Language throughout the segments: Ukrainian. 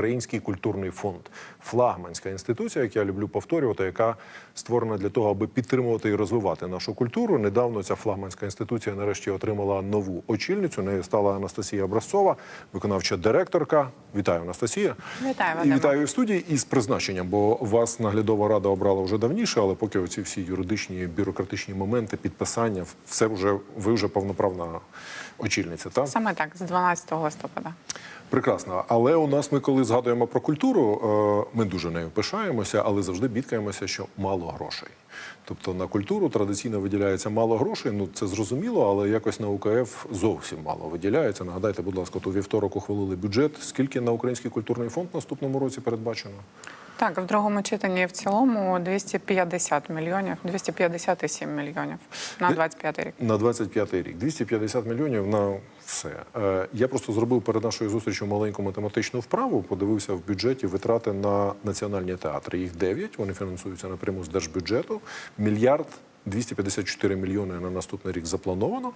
Український культурний фонд, флагманська інституція, як я люблю повторювати, яка створена для того, аби підтримувати і розвивати нашу культуру. Недавно ця флагманська інституція нарешті отримала нову очільницю. Нею стала Анастасія Образцова, виконавча директорка. Вітаю, Анастасія. Вітаю, і вітаю в студії із призначенням, бо вас наглядова рада обрала вже давніше, але поки оці всі юридичні бюрократичні моменти, підписання, все вже ви вже повноправна очільниця. Так? Саме так, з 12 листопада. Прекрасно. Але у нас ми, коли згадуємо про культуру, е, ми дуже нею пишаємося, але завжди бідкаємося, що мало грошей. Тобто на культуру традиційно виділяється мало грошей. Ну це зрозуміло, але якось на УКФ зовсім мало виділяється. Нагадайте, будь ласка, то вівторок ухвалили бюджет. Скільки на Український культурний фонд наступному році передбачено? Так, в другому читанні і в цілому 250 мільйонів, 257 мільйонів на 25 рік. На 25 рік 250 мільйонів на все. Е, Я просто зробив перед нашою зустрічю маленьку математичну вправу. Подивився в бюджеті витрати на національні театри. Їх 9, Вони фінансуються напряму з держбюджету. Мільярд. 254 мільйони на наступний рік заплановано.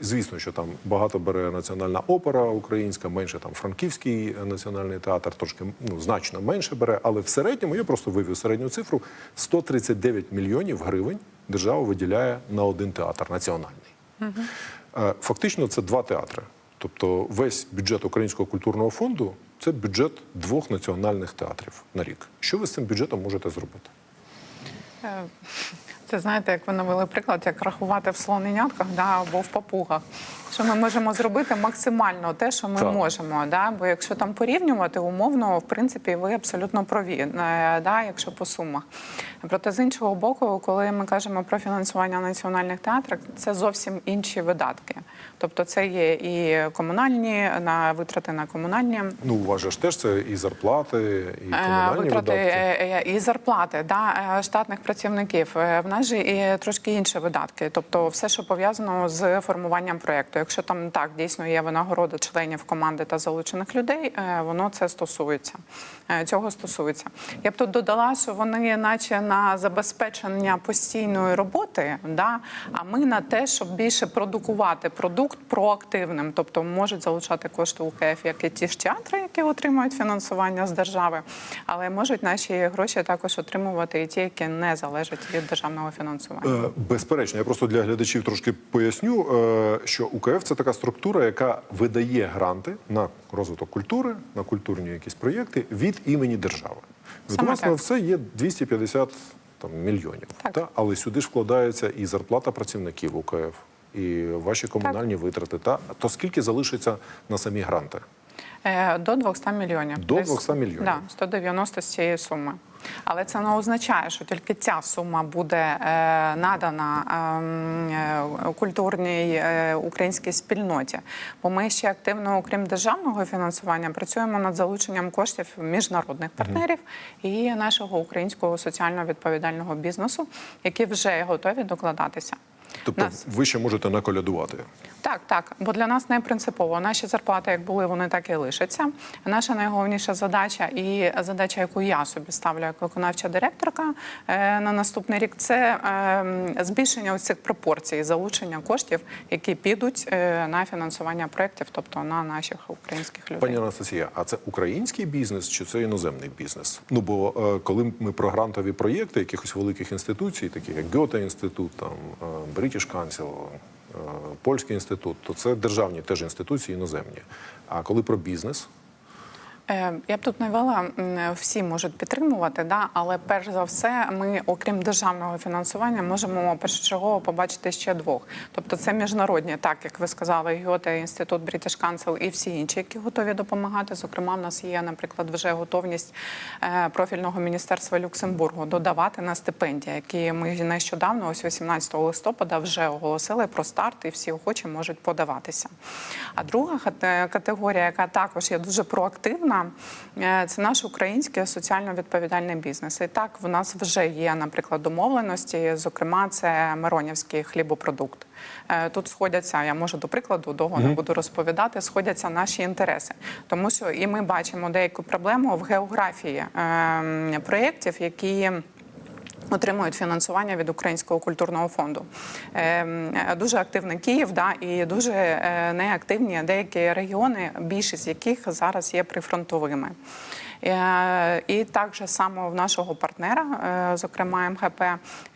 Звісно, що там багато бере національна опера українська, менше там франківський національний театр, трошки ну значно менше бере. Але в середньому я просто вивів середню цифру: 139 мільйонів гривень держава виділяє на один театр національний. Е, Фактично, це два театри. Тобто, весь бюджет Українського культурного фонду це бюджет двох національних театрів на рік. Що ви з цим бюджетом можете зробити? Це знаєте, як ви навели приклад, як рахувати в слоненятках да, або в папугах. Що ми можемо зробити максимально те, що ми Так. можемо. Да? Бо якщо там порівнювати, умовно, в принципі, ви абсолютно праві, е, да, якщо по сумах. Проте з іншого боку, коли ми кажемо про фінансування національних театрів, це зовсім інші видатки. Тобто це є і комунальні на витрати на комунальні Ну, у вас же ж теж це і зарплати, і Е, комунальні Витрати видатки. е, і зарплати да, штатних працівників. В нас і трошки інші видатки, тобто все, що пов'язано з формуванням проєкту. Якщо там так дійсно є винагорода членів команди та залучених людей, е, воно це стосується. Е, Цього стосується. Я б тут додала, що вони, наче на забезпечення постійної роботи, да, а ми на те, щоб більше продукувати продукт проактивним, тобто можуть залучати кошти УКФ, як і ті ж театри, які отримують фінансування з держави, але можуть наші гроші також отримувати і ті, які не залежать від державного фінансування. Е, Безперечно, я просто для глядачів трошки поясню, е, що УКФ це така структура, яка видає гранти на розвиток культури, на культурні якісь проєкти від імені держави. Відносно все є 250 там, мільйонів. Так. Та? Але сюди ж вкладається і зарплата працівників УКФ, і ваші комунальні витрати. Та? То скільки залишиться на самі гранти? Е, До 200 мільйонів. До 200 мільйонів. Да, 190 з цієї суми. Але це не означає, що тільки ця сума буде е, надана ем, е, культурній українській спільноті. Бо ми ще активно, окрім державного фінансування, працюємо над залученням коштів міжнародних партнерів і нашого українського соціально відповідального бізнесу, які вже готові докладатися. Тобто Нас- ви ще можете наколядувати. Так, так, бо для нас не принципово. Наші зарплати, як були, вони так і лишаться. Наша найголовніша задача і задача, яку я собі ставлю як виконавча директорка е, на наступний рік, це е, збільшення ось цих пропорцій залучення коштів, які підуть е, на фінансування проєктів, тобто на наших українських людей. Пані Анастасія, а це український бізнес чи це іноземний бізнес? Ну бо е, коли ми про грантові проєкти якихось великих інституцій, такі як Гьоте інститут, там е, British Council, е, Польський інститут, то це державні теж інституції іноземні. А коли про бізнес, Я б тут навела, всі можуть підтримувати, да, але перш за все, ми, окрім державного фінансування, можемо першочергово побачити ще двох. Тобто це міжнародні, так як ви сказали, Гьоте, інститут British Council і всі інші, які готові допомагати. Зокрема, в нас є, наприклад, вже готовність е, профільного міністерства Люксембургу додавати на стипендії, які ми нещодавно, ось 18 листопада, вже оголосили про старт, і всі охочі можуть подаватися. А друга категорія, яка також є дуже проактивна, е, це наш український соціально відповідальний бізнес. І так в нас вже є, наприклад, домовленості. Зокрема, це Миронівський хлібопродукт. Е, Тут сходяться, я можу до прикладу, довго не буду розповідати, сходяться наші інтереси, тому що і ми бачимо деяку проблему в географії е, проєктів, які Отримують фінансування від Українського культурного фонду. Ем, Дуже активний Київ, да, і дуже е, неактивні деякі регіони, більшість яких зараз є прифронтовими. Е, І так же само в нашого партнера, е, зокрема МГП,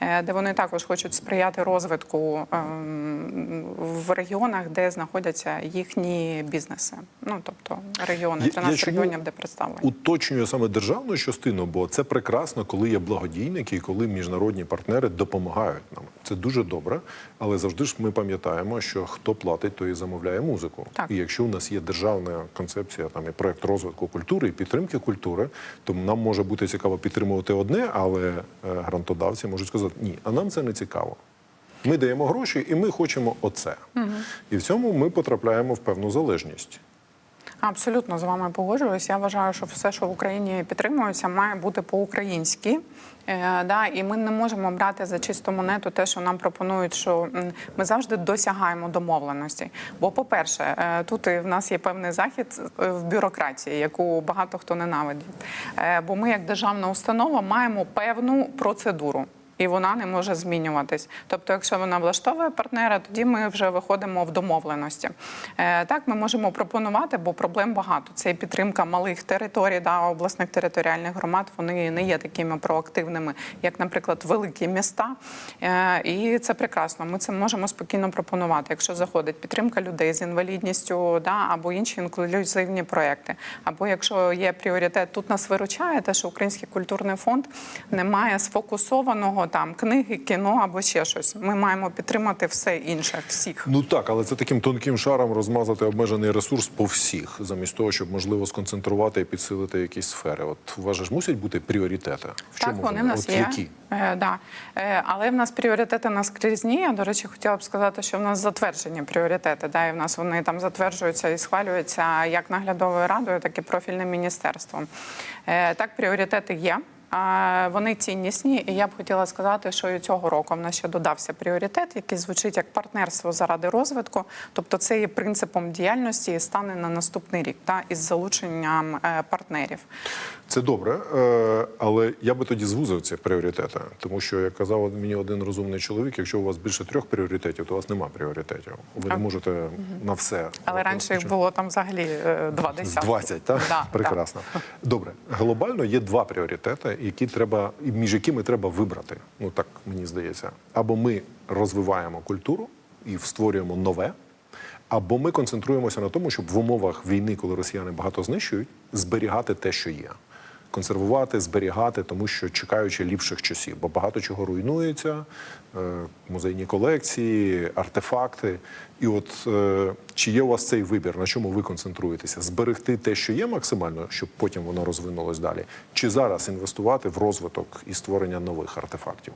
е, де вони також хочуть сприяти розвитку ем, в регіонах, де знаходяться їхні бізнеси. Ну тобто регіони, Я- я регіонів, де представлені. Уточнюю саме державну частину, бо це прекрасно, коли є благодійники і коли міжнародні партнери допомагають нам. Це дуже добре, але завжди ж ми пам'ятаємо, що хто платить, той і замовляє музику. Так. І якщо у нас є державна концепція, там і проект розвитку культури і підтримки культури, то нам може бути цікаво підтримувати одне, але е, грантодавці можуть сказати ні, а нам це не цікаво. Ми даємо гроші, і ми хочемо оце. І в цьому ми потрапляємо в певну залежність. Абсолютно з вами погоджуюсь. Я вважаю, що все, що в Україні підтримується, має бути по-українськи. Е, да, і ми не можемо брати за чисту монету те, що нам пропонують, що ми завжди досягаємо домовленості. Бо, по-перше, е, тут в нас є певний захід е, в бюрократії, яку багато хто ненавидить. Бо ми, як державна установа, маємо певну процедуру. І вона не може змінюватись. Тобто, якщо вона влаштовує партнера, тоді ми вже виходимо в домовленості. Е, так, ми можемо пропонувати, бо проблем багато. Це і підтримка малих територій, да, обласних територіальних громад. Вони не є такими проактивними, як, наприклад, великі міста. Е, і це прекрасно. Ми це можемо спокійно пропонувати. Якщо заходить підтримка людей з інвалідністю, да, або інші інклюзивні проекти, або якщо є пріоритет, тут нас виручає те, що Український культурний фонд не має сфокусованого там книги, кіно або ще щось. Ми маємо підтримати все інше, всіх. Ну так, але це таким тонким шаром розмазати обмежений ресурс по всіх, замість того, щоб можливо сконцентрувати і підсилити якісь сфери. От ж мусять бути пріоритети. В Так, чому вони в нас От є. які? Е, да. е, але в нас пріоритети наскрізні. Я, до речі, хотіла б сказати, що в нас затверджені пріоритети. Да, і в нас вони там затверджуються і схвалюються як наглядовою радою, так і профільним міністерством. Е, так, пріоритети є. Вони ціннісні, і я б хотіла сказати, що і цього року в нас ще додався пріоритет, який звучить як партнерство заради розвитку. Тобто, це є принципом діяльності і стане на наступний рік та із залученням е, партнерів. Це добре, е, але я би тоді звузив ці пріоритети, тому що як казав мені один розумний чоловік, якщо у вас більше трьох пріоритетів, то у вас немає пріоритетів. Ви не можете на все. Але раніше їх було там взагалі е, два десятки. 20, так? Да, Прекрасно. Добре. Глобально є два пріоритети, які треба, між якими треба вибрати. Ну так мені здається. Або ми розвиваємо культуру і створюємо нове, або ми концентруємося на тому, щоб в умовах війни, коли росіяни багато знищують, зберігати те, що є. Консервувати, зберігати, тому що чекаючи ліпших часів, бо багато чого руйнується, е, музейні колекції, артефакти. І от е, чи є у вас цей вибір, на чому ви концентруєтеся? Зберегти те, що є максимально, щоб потім воно розвинулось далі, чи зараз інвестувати в розвиток і створення нових артефактів?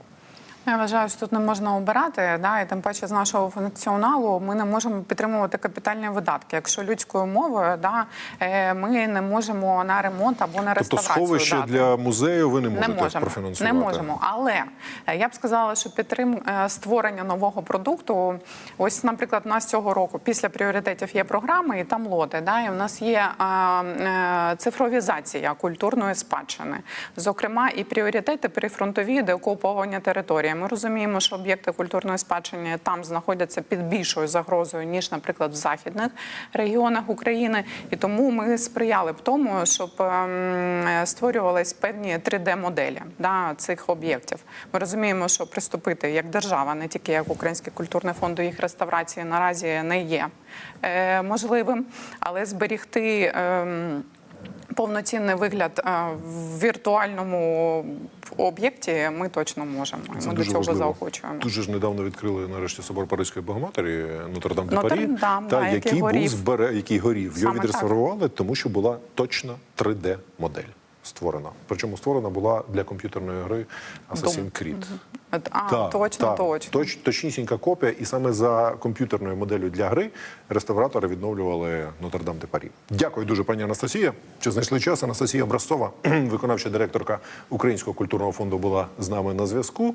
Я вважаю, що тут не можна обирати, да, і тим паче з нашого функціоналу ми не можемо підтримувати капітальні видатки. Якщо людською мовою, да, е, ми не можемо на ремонт або на Тобто сховище дати. для музею ви не можете не можемо, профінансувати? не можемо. Але е, я б сказала, що підтрим е, створення нового продукту. Ось, наприклад, у нас цього року після пріоритетів є програми, і там лоти. Да, і в нас є цифровізація культурної спадщини. Зокрема, і пріоритети прифронтові, де окуповані території. Ми розуміємо, що об'єкти культурної спадщини там знаходяться під більшою загрозою ніж, наприклад, в західних регіонах України. І тому ми сприяли б тому, щоб ем, створювались певні 3D-моделі да, цих об'єктів. Ми розуміємо, що приступити як держава, не тільки як Український культурний фонд до їх реставрації наразі не є е, можливим, але зберігти. ем, Повноцінний вигляд е, в віртуальному об'єкті ми точно можемо. Це Ми до цього важливо. заохочуємо. Дуже ж недавно відкрили нарешті собор Паризької Богоматері Нотр-Дам де Парі, та який який був горів. збере, який горів. Його відреставрували, тому що була точна 3D модель створена. Причому створена була для комп'ютерної гри Assassin's Creed. А, та, точно, та, точно. Точ, точнісінька копія, і саме за комп'ютерною моделлю для гри реставратори відновлювали Нотр-Дам де Парі. Дякую дуже, пані Анастасія. Чи знайшли час? Анастасія Образцова, виконавча директорка Українського культурного фонду, була з нами на зв'язку.